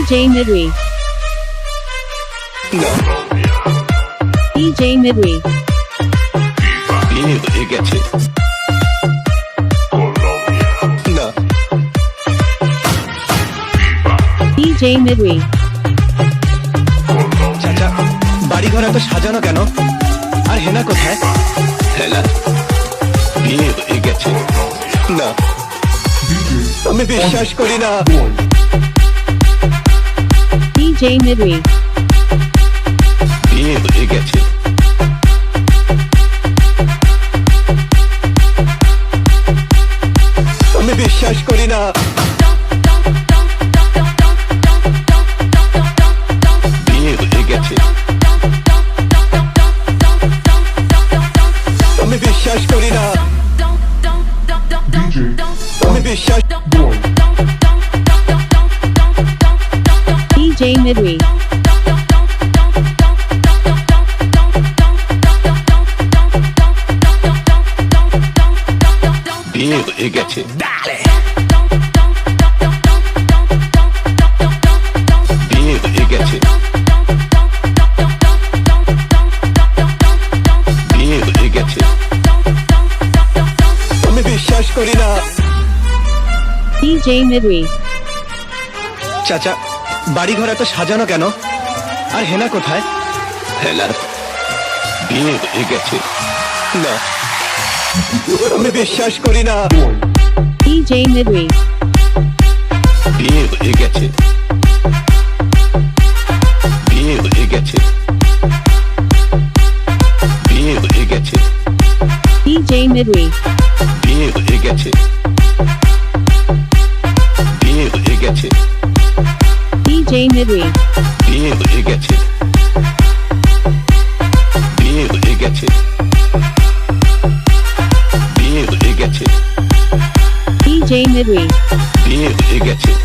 DJ Midri. না DJ না DJ Midri. চাচা বাড়ি ঘর এত সাজানো কেন? আর হেনা কোথায়? হেলা বিয়ে হয়ে গেছে না। আমি বিশ্বাস করি না। DJ Midri. বিয়ে হয়ে গেছে আমি বিশ্বাস করি না DJ Midri. বিয়ে হয়ে গেছে বিয়ে হয়ে গেছে বিয়ে হয়ে গেছে আমি বিশ্বাস করি না DJ Midri. চাচা বাড়ি ঘর এত সাজানো কেন? আর হেনা কোথায়? হেলার বিয়ে হয়ে গেছে। না আমি বিশ্বাস করি না। DJ. বিয়ে হয়ে গেছে। বিয়ে হয়ে গেছে। বিয়ে হয়ে গেছে। DJ. বিয়ে হয়ে গেছে। Monday midweek. Be able to get it. Be able to get it. Be able to get it. DJ midweek. Be able to get it.